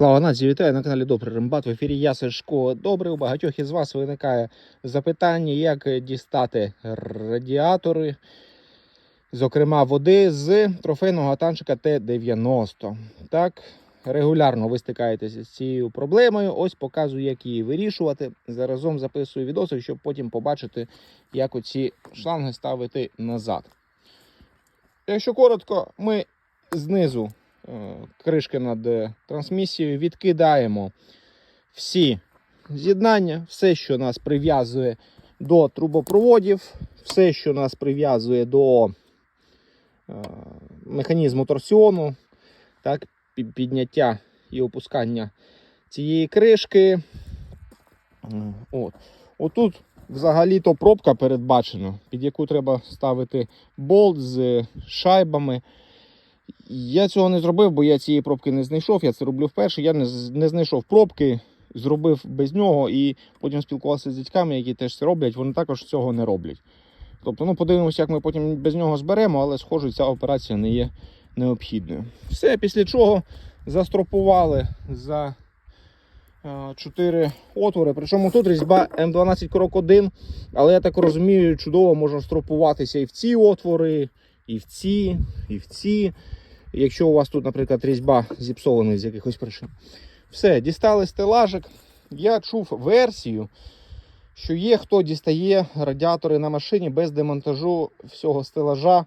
Слава нації, вітаю на каналі Добрий Рембат. В ефірі я Сашко. Добре, у багатьох із вас виникає запитання, як дістати радіатори, зокрема води з трофейного танчика Т-90. Так, регулярно ви стикаєтеся з цією проблемою. Ось показую, як її вирішувати. Заразом записую відоси, щоб потім побачити, як оці шланги ставити назад. Якщо коротко, ми знизу кришки над е, трансмісією відкидаємо всі з'єднання, все, що нас прив'язує до трубопроводів, все, що нас прив'язує до е, механізму торсіону, так, підняття і опускання цієї кришки. Е, От. Отут взагалі-то пробка передбачена, під яку треба ставити болт з шайбами. Я цього не зробив, бо я цієї пробки не знайшов. Я це роблю вперше. Я не, не знайшов пробки, зробив без нього і потім спілкувався з дядьками, які теж це роблять. Вони також цього не роблять. Тобто, ну подивимося, як ми потім без нього зберемо, але схоже, ця операція не є необхідною. Все, після чого застропували за 4 отвори. Причому тут різьба М12 крок 1, але я так розумію, чудово можна стропуватися і в ці отвори, і в ці, і в ці. Якщо у вас тут, наприклад, різьба зіпсована з якихось причин. Все, дістали стелажик. Я чув версію, що є хто дістає радіатори на машині без демонтажу всього стелажа.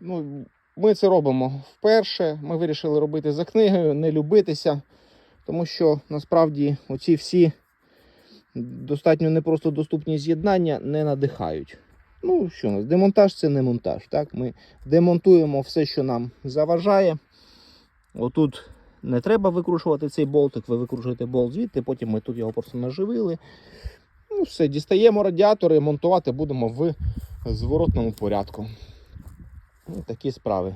Ну, ми це робимо вперше. Ми вирішили робити за книгою, не любитися, тому що насправді оці всі достатньо непросто доступні з'єднання не надихають. Ну, що у нас, демонтаж це не монтаж. Так? Ми демонтуємо все, що нам заважає. Отут не треба викручувати цей болтик, ви викручуєте болт звідти, потім ми тут його просто наживили. Ну, все, дістаємо радіатори, монтувати будемо в зворотному порядку. Ну, такі справи.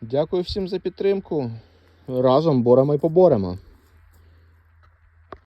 Дякую всім за підтримку. Разом боремо і поборемо.